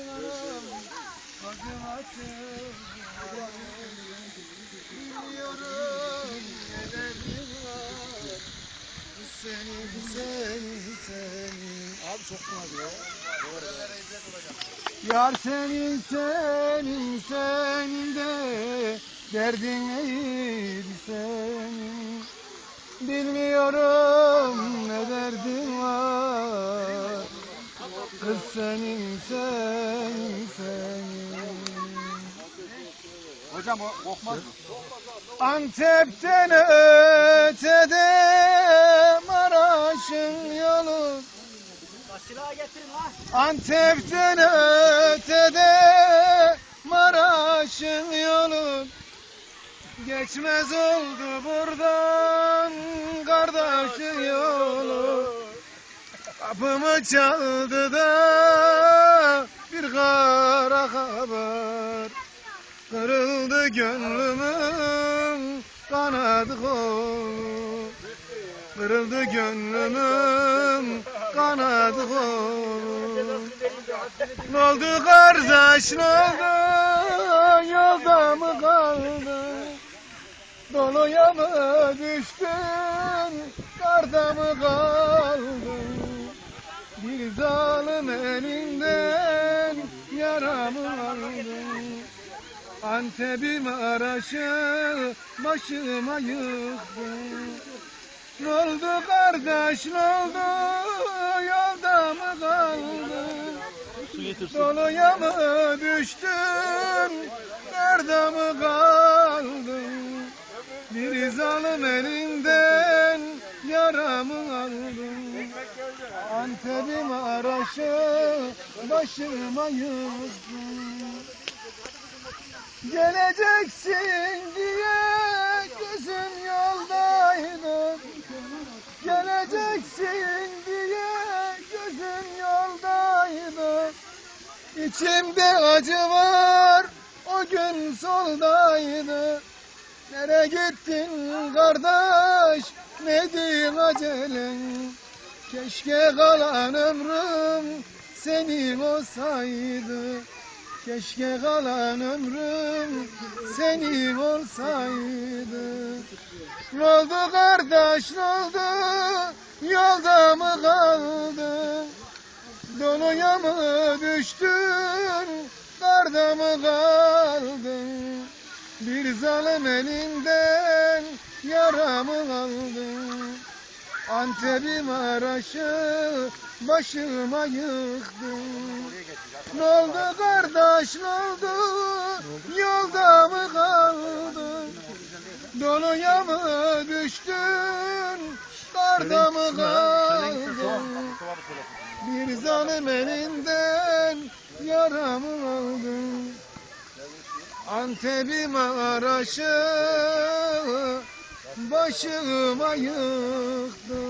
anam Gözüm açtın Bilmiyorum ne derdin var Senin senin senin Abi sokma abi ya Yar senin senin senin de Derdin neydi senin? Bilmiyorum ne derdin Kız senin senin senin Hocam o kokmaz mı? Antep'ten ötede Maraş'ın yolu Silahı getirin ha. Antep'ten ötede Maraş'ın yolu Geçmez oldu buradan kardeşin yolu Kapımı çaldı da bir kara haber. Kırıldı gönlümün kanadı kolu Kırıldı gönlümün kanadı kolu Ne oldu kardeş ne oldu? Yolda mı kaldın? Doluya mı düştün? Karda mı kaldın Bir zalim elinden Yaramı aldın Antep'im araşı başıma yıktın Ne oldu kardeş ne oldu? Yolda mı kaldın Doluya mı düştün? Karda mı kaldın? Bir zalim elinden Yaramı aldın Antep'im araşı başıma yıktın Geleceksin diye gözüm yoldaydı. Geleceksin diye gözüm yoldaydı. İçimde acı var o gün soldaydı Nereye gittin kardeş? Nedir acelen Keşke kalan ömrüm senin olsaydı. Keşke kalan ömrüm senin olsaydı. Ne oldu kardeş ne oldu? Yolda mı kaldın Doluya mı düştün? Karda mı kaldın zalim elinden Yaramı aldın Antep'im araşı başıma yıktın Ne oldu kardeş ne oldu? Yolda mı kaldın Doluya mı düştün? Karda mı kaldın? Bir zalim elinden Yaramı aldın Antep'im Maraş'ı başıma yıktı.